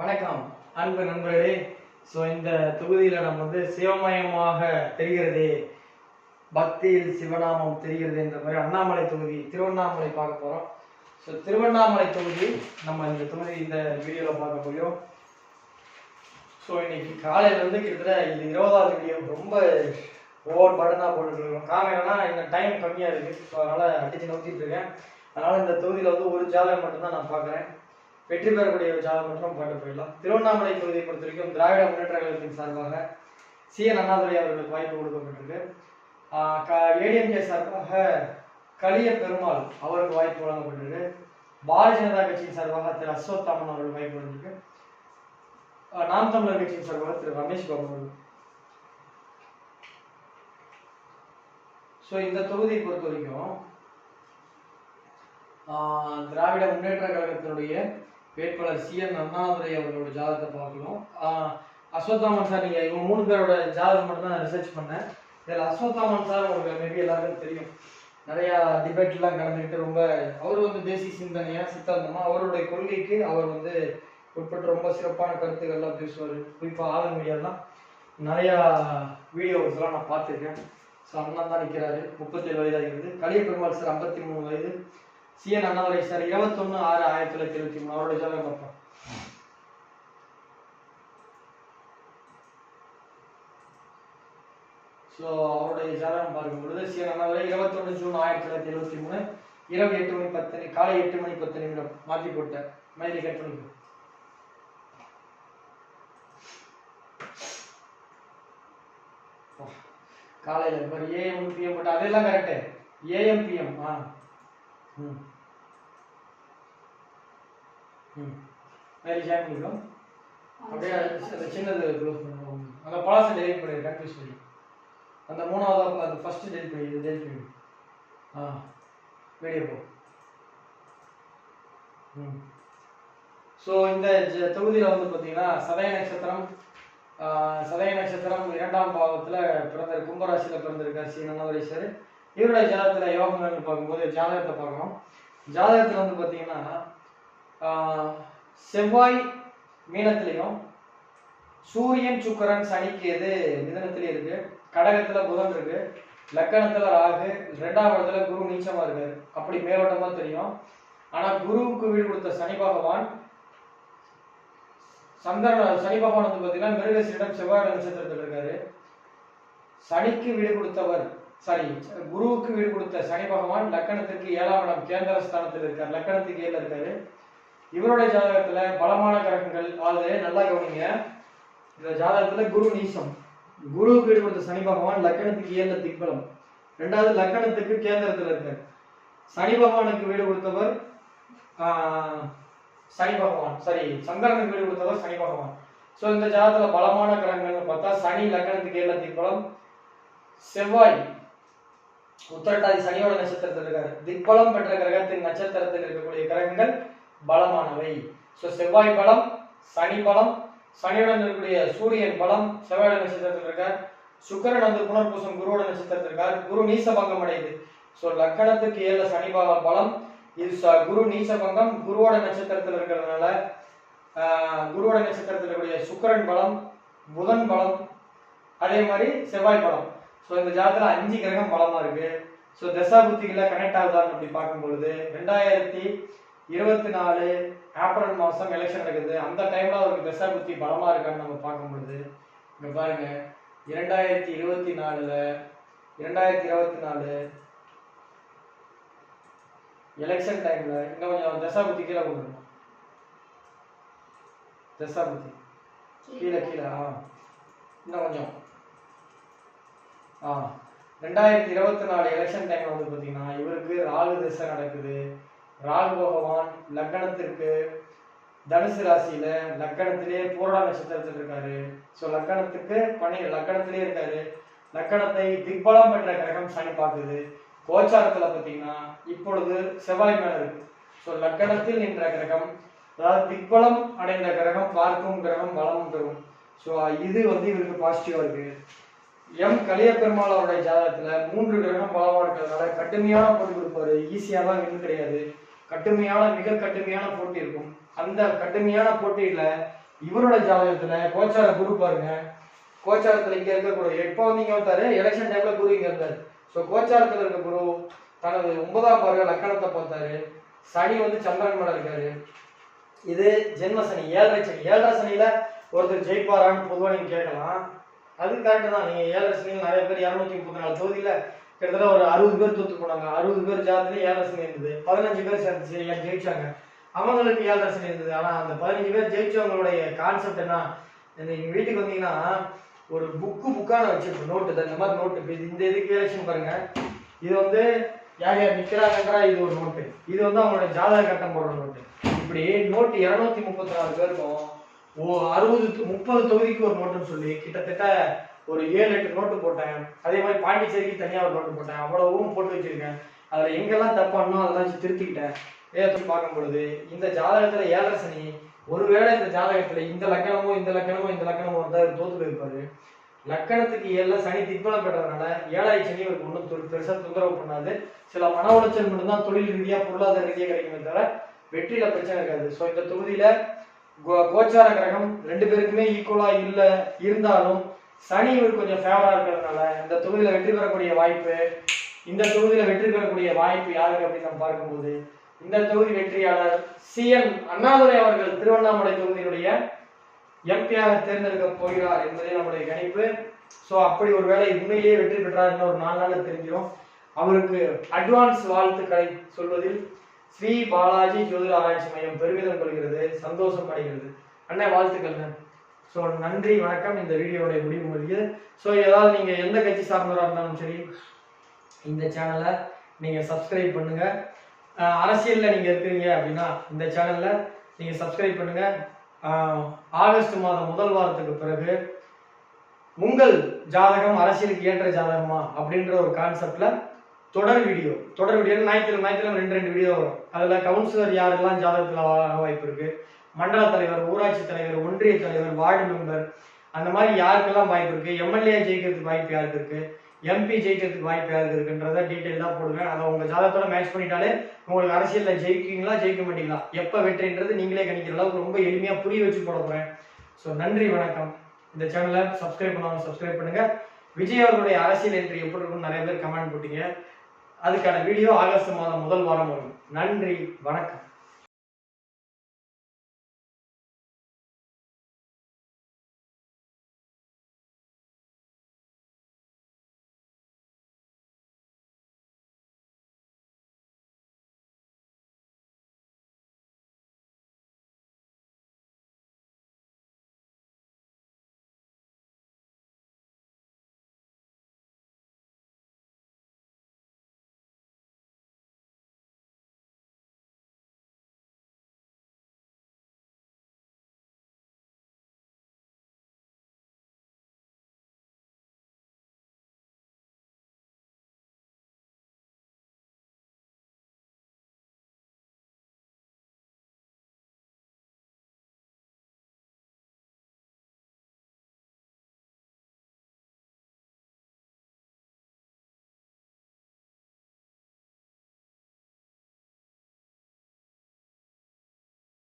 வணக்கம் அன்பு நண்பர்களே. ஸோ இந்த தொகுதியில் நம்ம வந்து சிவமயமாக தெரிகிறதே பக்தியில் சிவநாமம் தெரிகிறது என்ற மாதிரி அண்ணாமலை தொகுதி திருவண்ணாமலை பார்க்க போகிறோம் ஸோ திருவண்ணாமலை தொகுதி நம்ம இந்த தொகுதி இந்த வீடியோவில் பார்க்க போகிறோம் ஸோ இன்னைக்கு காலையிலேருந்து கிட்டத்தட்ட இது இருபதாவது வீடியோ ரொம்ப ஓவர் படனாக போட்டுருக்கோம் காமெடினா இந்த டைம் கம்மியாக இருக்குது ஸோ அதனால் அடிச்சு நோக்கிட்டு இருக்கேன். அதனால் இந்த தொகுதியில் வந்து ஒரு ஜாதகம் மட்டும்தான் நான் பார்க்குறேன். வெற்றி பெறக்கூடிய ஜாதகம் மற்றும் பாட்டு போயிடலாம். திருவண்ணாமலை தொகுதியை பொறுத்த வரைக்கும் திராவிட முன்னேற்ற கழகத்தின் சார்பாக சி. என். அண்ணாதுரை அவர்களுக்கு வாய்ப்பு கொடுக்கப்பட்டிருக்கு. ஏடிஎம்கே சார்பாக கலிய பெருமாள் அவருக்கு வாய்ப்பு வழங்கப்பட்டிருக்கு. பாரதிய ஜனதா கட்சியின் சார்பாக திரு அஸ்வத்தாமன் அவர்கள் வாய்ப்பு வழங்கியிருக்கு. நாம் தமிழர் கட்சியின் சார்பாக திரு ரமேஷ் பாபு அவர்கள். ஸோ இந்த தொகுதியை பொறுத்த வரைக்கும் திராவிட முன்னேற்ற கழகத்தினுடைய வேட்பாளர் சி என் அண்ணாதுரை அவர்களோட ஜாதகத்தை பார்க்கலாம் அஸ்வத்தாமன் சார் நீங்கள் இவங்க மூணு பேரோட ஜாதகம் மட்டும் தான் ரிசர்ச் பண்ணேன். இதில் அஸ்வத்தாமன் சார் உங்களுக்கு மேபி எல்லாருக்கும் தெரியும். நிறையா டிபேட்லாம் கலந்துக்கிட்டு ரொம்ப அவர் வந்து தேசிய சிந்தனையாக சித்தாந்தமா அவருடைய கொள்கைக்கு அவர் வந்து உட்பட்டு ரொம்ப சிறப்பான கருத்துக்கள்லாம் பேசுவார். குறிப்பாக ஆதன் மீடியாலாம் நிறையா வீடியோஸ்லாம் நான் பார்த்துருக்கேன். ஸோ அண்ணன் தான் நிற்கிறாரு முப்பத்தேழு வயதாகிறது கலிய பெருமாள் சார் ஐம்பத்தி மூணு வயது. சிஎன் அண்ணாதுரை சார் இருபத்தொன்னு ஆறு ஆயிரத்தி தொள்ளாயிரத்தி இருபத்தி மூணு. அவருடைய ஜாதகம் பார்ப்போம்? ஸோ அவருடைய ஜாதகம் பார்க்கும் பொழுது சிஎன் அண்ணாதுரை இருபத்தொன்னு ஜூன் ஆயிரத்தி தொள்ளாயிரத்தி இருபத்தி மூணு இரவு எட்டு மணி பத்து காலை எட்டு மணி பத்து நிமிடம் மாற்றி போட்டேன் மைலி கட் பண்ணிக்கோ. காலையில் ஏஎம் பிஎம் போட்டு அதெல்லாம் கரெக்டு ஏஎம் பிஎம் ஆ. ம். ம். வேறு ஜாயின் பண்ணிக்கோ அப்படியே அந்த சின்னது க்ளோஸ் பண்ணுவோம். அந்த பழசை டெலிட் பண்ணிடு கன்ஃபியூஸ் பண்ணி அந்த மூணாவது அந்த ஃபஸ்ட்டு டெலிட் பண்ணி இது டெலிட் பண்ணி ஆ வெளியே போ. ம். ஸோ இந்த தொகுதியில் வந்து பார்த்தீங்கன்னா சதய நட்சத்திரம் சதய நட்சத்திரம் இரண்டாம் பாவத்தில் பிறந்த கும்பராசியில் பிறந்திருக்கார் சி நன்னவரீஸ்வர் இவருடைய ஜாதகத்தில் யோகங்கள்னு பார்க்கும்போது ஜாதகத்தை பார்க்கணும். ஜாதகத்தில் வந்து பார்த்தீங்கன்னா செவ்வாய் மீனத்திலையும் சூரியன் சுக்கரன் சனிக்கு எது மிதனத்திலே இருக்கு. கடகத்துல புதன் இருக்கு. லக்கணத்துல ராகு ரெண்டாம் இடத்துல குரு நீச்சமா இருக்காரு. அப்படி மேலோட்டமா தெரியும். ஆனா குருவுக்கு வீடு கொடுத்த சனி பகவான் சந்திரன் சனி பகவான் வந்து பாத்தீங்கன்னா மிருகசீடம் செவ்வாய் நட்சத்திரத்தில் இருக்காரு. சனிக்கு வீடு கொடுத்தவர் சாரி குருவுக்கு வீடு கொடுத்த சனி பகவான் லக்கணத்துக்கு ஏழாம் இடம் கேந்திர ஸ்தானத்தில் இருக்கார். லக்கணத்துக்கு ஏழு இருக்காரு. இவருடைய ஜாதகத்துல பலமான கிரகங்கள். அதாவது நல்லா கவனிங்க. இந்த ஜாதகத்துல குரு நீசம். குருவுக்கு வீடு கொடுத்த சனி பகவான் லக்கணத்துக்கு ஏழுல திக்பலம். ரெண்டாவது லக்கணத்துக்கு கேந்திரத்தில் இருக்கார். சனி பகவானுக்கு வீடு கொடுத்தவர் சனி பகவான். சாரி சந்திரனுக்கு வீடு கொடுத்தவர் சனி பகவான். ஸோ இந்த ஜாதகத்துல பலமான கிரகங்கள்னு பார்த்தா சனி லக்கணத்துக்கு ஏழுல திக்பலம். செவ்வாய் உத்தரட்டாதி சனியோட நட்சத்திரத்தில் இருக்காரு. திக்பலம் பெற்ற கிரகத்தின் நட்சத்திரத்தில் இருக்கக்கூடிய கிரகங்கள் பலமானவை. ஸோ செவ்வாய் பலம் சனி பலம் சனியுடன் இருக்கக்கூடிய சூரியன் பலம் செவ்வாய் நட்சத்திரத்தில் இருக்கார். சுக்கரன் வந்து புனர்பூசம் குருவோட நட்சத்திரத்தில் இருக்கார். குரு நீசபங்கம் அடையுது. ஸோ லக்கணத்துக்கு ஏழு சனி பலம். இது ச- குரு நீசபங்கம் குருவோட நட்சத்திரத்தில் இருக்கிறதுனால குருவோட நட்சத்திரத்தில் இருக்கக்கூடிய சுக்கரன் பலம் புதன் பலம் அதே மாதிரி செவ்வாய் பலம். ஸோ இந்த ஜாதகத்தில் அஞ்சு கிரகம் பலமா இருக்கு. ஸோ தசா புத்திகளை கனெக்ட் ஆகுதான்னு அப்படி பார்க்கும் பொழுது ரெண்டாயிரத்தி இருபத்தி நாலு ஏப்ரல் மாதம் எலெக்ஷன் நடக்குது. அந்த டைம்ல அவருக்கு தசா புத்தி பலமா இருக்கான்னு நம்ம பார்க்கும் பொழுது இங்க பாருங்க. இரண்டாயிரத்தி இருபத்தி நாலுல இரண்டாயிரத்தி இருபத்தி நாலு எலெக்ஷன் டைம்ல இன்னும் கொஞ்சம் தசா புத்தி கீழே கொண்டு தசா புத்தி கீழே கீழே ஆ. இன்னும் கொஞ்சம். ரெண்டாயிரத்தி இருபத்தி நாலு எலெக்ஷன் டைம்ல வந்து பார்த்தீங்கன்னா இவருக்கு ராகு திசை நடக்குது. ராகு பகவான் லக்கணத்திற்கு தனுசு ராசியில லக்கணத்திலேயே பூரண நட்சத்திரத்தில் இருக்காரு. ஸோ லக்கணத்துக்கு பணி லக்கணத்திலேயே இருக்காரு. லக்கணத்தை திக்பலம் பெற்ற கிரகம் சனி பார்க்குது. கோச்சாரத்துல பார்த்தீங்கன்னா இப்பொழுது செவ்வாய் மேல இருக்கு. ஸோ லக்கணத்தில் நின்ற கிரகம் அதாவது திக்பலம் அடைந்த கிரகம் பார்க்கும் கிரகம் பலமும் பெறும். ஸோ இது வந்து இவருக்கு பாசிட்டிவா இருக்கு. எம் கலிய பெருமாளோட அவருடைய ஜாதகத்துல மூன்று கிரகம் பலமா இருக்கிறதுனால கடுமையான போட்டி கொடுப்பாரு. ஈஸியாலாம் வின் கிடையாது. கடுமையான மிக கடுமையான போட்டி இருக்கும். அந்த கடுமையான போட்டியில இவரோட ஜாதகத்துல கோச்சார குரு பாருங்க. கோச்சாரத்துல இங்க இருக்கக்கூடிய எப்போ வந்து இங்க வந்தாரு எலெக்ஷன் டைம்ல குரு இங்க இருந்தாரு. ஸோ கோச்சாரத்துல இருக்க குரு தனது ஒன்பதாம் பாருங்க லக்கணத்தை பார்த்தாரு. சனி வந்து சந்திரன் மேல இருக்காரு. இது ஜென்ம சனி. ஏழரை சனி. ஏழரை சனியில ஒருத்தர் ஜெயிப்பாரான்னு பொதுவாக நீங்க கேட்கலாம். அது கரெக்டு தான். நீங்க ஏழரை சனியில் நிறைய பேர் இரநூத்தி முப்பத்தி நாலு தொகுதியில கிட்டத்தட்ட ஒரு அறுபது பேர் தோத்து போனாங்க. அறுபது பேர் ஜாதத்துல ஏழரை சனி இருந்தது. பதினஞ்சு பேர் சேர்ந்து ஜெயிச்சாங்க. அவங்களுக்கு ஏழரை சனி இருந்தது. ஆனா அந்த பதினஞ்சு பேர் ஜெயிச்சவங்களுடைய கான்செப்ட் என்ன? எங்கள் எங்க வீட்டுக்கு வந்தீங்கன்னா ஒரு புக்கு புக்கான வச்சிருப்போம் நோட்டு இந்த மாதிரி நோட்டு இந்த இதுக்கு எலெக்ஷன் பாருங்க. இது வந்து யார் யார் நிற்கிறாங்கன்றா இது ஒரு நோட்டு இது வந்து அவங்களோட ஜாதக கட்டம் போடுற நோட்டு இப்படி நோட்டு இரநூத்தி முப்பத்தி நாலு பேருக்கும் அறுபது முப்பது தொகுதிக்கு ஒரு நோட்டுன்னு சொல்லி கிட்டத்தட்ட ஒரு ஏழு எட்டு நோட்டு போட்டேன். அதே மாதிரி பாண்டிச்சேரிக்கு தனியாக ஒரு நோட்டு போட்டேன். அவ்வளவும் போட்டு வச்சிருக்கேன். அதில் எங்கெல்லாம் தப்பானோ அதெல்லாம் வச்சு திருத்திக்கிட்டேன். வேதத்தை பார்க்கும் பொழுது இந்த ஜாதகத்தில் ஏழரை சனி ஒருவேளை இந்த ஜாதகத்தில் இந்த லக்கணமோ இந்த லக்கணமோ இந்த லக்கணமோ வந்தால் தோத்து போயிருப்பாரு. லக்கணத்துக்கு ஏழுல சனி திக்பலம் பெற்றதுனால ஏழரை சனி இவருக்கு ஒன்றும் பெருசாக தொந்தரவு பண்ணாது. சில மன உளைச்சல் மட்டும்தான் தொழில் ரீதியாக பொருளாதார ரீதியாக கிடைக்குமே தவிர வெற்றியில பிரச்சனை இருக்காது. ஸோ இந்த தொகுதியில் கோச்சார கிரகம் ரெண்டு பேருக்குமே ஈக்குவலா இல்ல இருந்தாலும் சனி இவர் கொஞ்சம் ஃபேவரா இருக்கிறதுனால இந்த தொகுதியில வெற்றி பெறக்கூடிய வாய்ப்பு இந்த தொகுதியில வெற்றி பெறக்கூடிய வாய்ப்பு யாருக்கு அப்படின்னு நம்ம பார்க்கும்போது இந்த தொகுதி வெற்றியாளர் சி என் அண்ணாதுரை அவர்கள் திருவண்ணாமலை தொகுதியினுடைய எம்பியாக தேர்ந்தெடுக்க போகிறார் என்பதே நம்முடைய கணிப்பு. ஸோ அப்படி ஒரு வேலை உண்மையிலேயே வெற்றி பெற்றார் இன்னும் ஒரு நாலு நாள் தெரிஞ்சிடும் அவருக்கு அட்வான்ஸ் வாழ்த்துக்களை சொல்வதில் ஸ்ரீ பாலாஜி ஜோதிட ஆராய்ச்சி மையம் பெருமிதம் கொள்கிறது சந்தோஷம் அடைகிறது. அண்ணன் வாழ்த்துக்கள் ஸோ நன்றி வணக்கம். இந்த வீடியோடைய முடிவு முடியுது. ஸோ ஏதாவது நீங்கள் எந்த கட்சி சார்ந்தவராக இருந்தாலும் சரி இந்த சேனலை நீங்கள் சப்ஸ்கிரைப் பண்ணுங்க. அரசியலில் நீங்கள் இருக்கிறீங்க அப்படின்னா இந்த சேனலில் நீங்கள் சப்ஸ்கிரைப் பண்ணுங்க. ஆகஸ்ட் மாதம் முதல் வாரத்துக்கு பிறகு உங்கள் ஜாதகம் அரசியலுக்கு ஏற்ற ஜாதகமா அப்படின்ற ஒரு கான்செப்டில் தொடர் வீடியோ. தொடர் வீடியோ ஞாயிற்றுக்கிழமை ஞாயிற்றுக்கிழமை ரெண்டு ரெண்டு வீடியோ வரும். அதில் கவுன்சிலர் யாரெல்லாம் ஜாதகத்தில் ஆக வாய்ப்பு இருக்கு. மண்டல தலைவர் ஊராட்சி தலைவர் ஒன்றிய தலைவர் வார்டு மெம்பர் அந்த மாதிரி யாருக்கெல்லாம் வாய்ப்பு இருக்கு? எம்எல்ஏ ஜெயிக்கிறதுக்கு வாய்ப்பு யாருக்கு இருக்கு? எம்பி ஜெயிக்கிறதுக்கு வாய்ப்பு யாருக்கு இருக்குன்றத டீட்டெயிலாக போடுவேன் அதை உங்க ஜாதகத்தோட மேட்ச் பண்ணிட்டாலே உங்களுக்கு அரசியல்ல ஜெயிக்கிறீங்களா ஜெயிக்க மாட்டீங்களா? எப்ப வெற்றின்றது நீங்களே கணிக்கிற அளவுக்கு ரொம்ப எளிமையா புரிய வச்சு போட போறேன். ஸோ நன்றி வணக்கம். இந்த சேனலை சப்ஸ்கிரைப் பண்ணாமல் சப்ஸ்கிரைப் பண்ணுங்க. விஜய் அவர்களுடைய அரசியல் என்ட்ரி எப்படி இருக்கும்னு நிறைய பேர் கமெண்ட் போட்டீங்க. அதுக்கான வீடியோ ஆகஸ்ட் மாதம் முதல் வாரம் வரும். நன்றி வணக்கம்.